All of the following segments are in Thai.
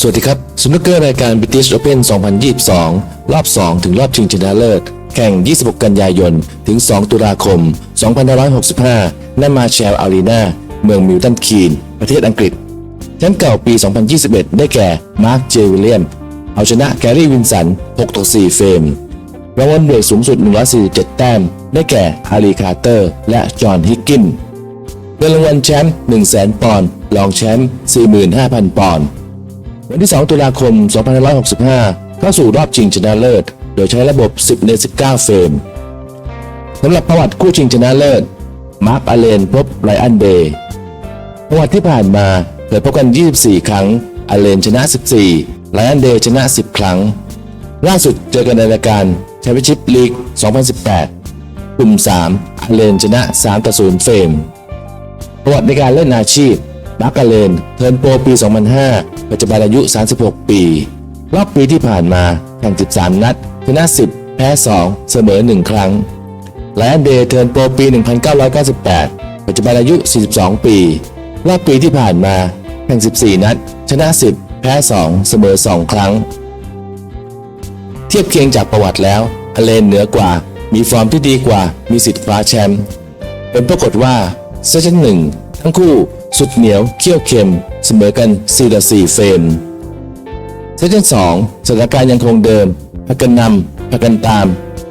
สวัสดีครับสนุกเกอร์รายการ British Open 2022 รอบ 2 ถึงรอบชิงชนะเลิศแข่ง 26 กันยายน ถึง 2 ตุลาคม 2565 ณ มาเชลอารีนา เมืองมิลตันคีน ประเทศอังกฤษ แชมป์เก่าปี 2021 ได้แก่ มาร์ค เจวิลเลียม เอาชนะแกรี่วินสัน 6 ต่อ 4 เฟรม รางวัลเบรกสูงสุด 147 แต้ม ได้แก่ฮารีคาร์เตอร์ และจอห์น ฮิกกินเงินรางวัลแชมป์ 100,000 ปอนด์ รองแชมป์ 45,000 ปอนด์ วันที่ 2 ตุลาคม 2565 เข้าสู่รอบชิงชนะเลิศ โดยใช้ระบบ 10ใน19 เฟรมสำหรับประวัติคู่ชิงชนะเลิศ มาร์คอาเลนพบไรอันเดย์ประวัติที่ผ่านมาเคยพบกัน 24 ครั้งอาเลนชนะ 14ไรอันเดย์ชนะ 10 ครั้ง ล่าสุดเจอกันในรายการแชมเปี้ยนชิพลีก 2018 กลุ่ม 3อาเลนชนะ 3 ต่อ 0 เฟรมประวัติในการเล่นอาชีพมาร์กาเลนเทิร์นโปรปี 2005 ปัจจุบันอายุ 36 ปี รอบปีที่ผ่านมาแข่ง 13 นัดชนะ 10 แพ้ 2 เสมอ 1 ครั้งไลออนเดย์เทิร์นโปรปี 1998 ปัจจุบันอายุ 42 ปี รอบปีที่ผ่านมาแข่ง 14 นัด ชนะ 10 แพ้ 2 เสมอ 2 ครั้ง เทียบเคียงจากประวัติแล้วอเลนเหนือกว่า มีฟอร์มที่ดีกว่า มีสิทธิ์คว้าแชมป์ผลปรากฏว่าเซสชั่นหนึ่งทั้งคู่สุดเหนียวเขี้ยวเค็ม เสมอกัน4ต่อ4เฟรมเซสชั่นสองสถานการณ์ยังคงเดิมพักกันนำพักกันตาม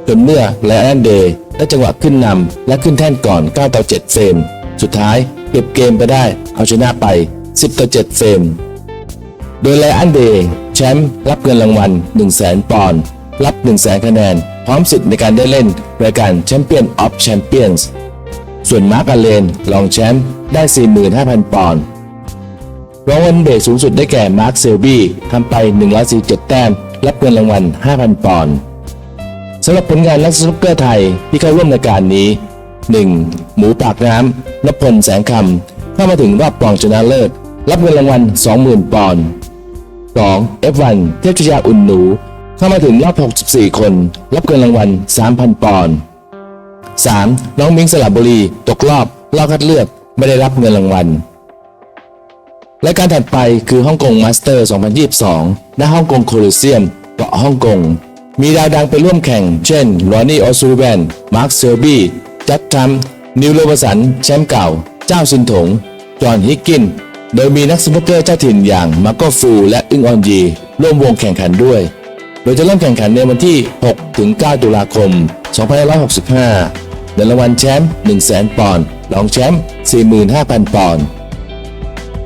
จนเมื่อไลออนเดย์ได้จังหวะขึ้นนำและขึ้นแท่นก่อน9ต่อ7เฟรมสุดท้ายเก็บเกมไปได้เอาชนะไป 10ต่อ7เฟรมโดยไลออนเดย์แชมป์รับเงินรางวัล 1 0 0 0 0แปอนด์รับ 1 0 0 0 0 0คะแนน พร้อมสิทธิ์ในการได้เล่นรายการแชมเปี้ยนออฟแชมเปี้ยนส์ส่วนมาร์กอาเลนรองแชมป์ได้ 45,000 ปอนด์ รางวัลเบรกสูงสุดได้แก่มาร์คเซลบี้ทำไป 147 แต้ม รับเงินรางวัล 5,000 ปอนด์สำหรับผลงานนักสนุกเกอร์ไทยที่เข้าร่วมรายการนี้ 1. หมูปากน้ำนพพลแสงคำเข้ามาถึงรอบรองชนะเลิศ รับเงินรางวัล 20,000 ปอนด์ 2. F1 เทพชยาอุ่นหนู เข้ามาถึงรอบ 64 คน รับเงินรางวัล 3,000 ปอนด์ 3. น้องมิงสลับบุรี ตกรอบรอบคัดเลือกไม่ได้รับเงินรางวัล รายการถัดไปคือฮ่องกงมาสเตอร์ 2022 ณ ฮ่องกงโคลิเซียม เกาะฮ่องกง มีดาวดังไปร่วมแข่ง เช่นรอนนี่ออซูแวนมาร์คเซลบี้จัดทรัมป์นิวโรบสัน แชมป์เก่า เจ้าซินถง จอห์นฮิกกิน โดยมีนักสนุกเกอร์เจ้าถิ่นอย่างมาโกฟูและอึ้งออนยี ร่วมวงแข่งขันด้วย โดยจะเริ่มแข่งขันในวันที่6ถึง9ตุลาคม 2565เงินรางวัลแชมป์100,000 ปอนด์ รองแชมป์45,000 ปอนด์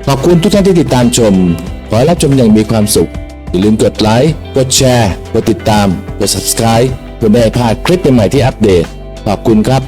ขอบคุณทุกท่านที่ติดตามชม ขอให้รับชมอย่างมีความสุข อย่าลืมกดไลค์ กดแชร์ กดติดตาม กด subscribe เพื่อไม่ให้พลาดคลิปใหม่ที่อัปเดต ขอบคุณครับ